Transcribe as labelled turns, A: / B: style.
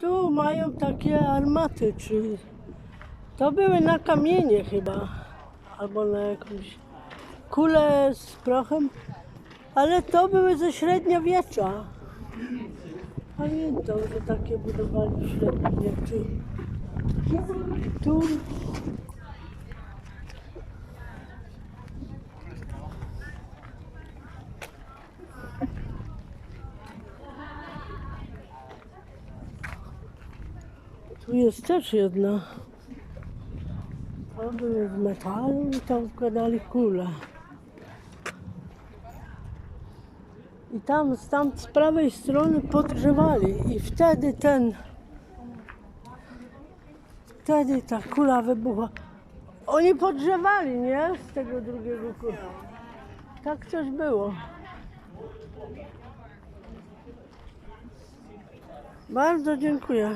A: Tu mają takie armaty, czy to były na kamienie chyba, albo na jakąś kulę z prochem, ale to były ze średniowiecza. Pamiętam, że takie budowali w średniowieczu. Tu Tu jest też jedna. To były z metalu i tam wkładali kule. I tam, tam z prawej strony podgrzewali i wtedy ten, wtedy ta kula wybuchła. Oni podgrzewali, nie? Z tego drugiego kula. Tak coś było. Bardzo dziękuję.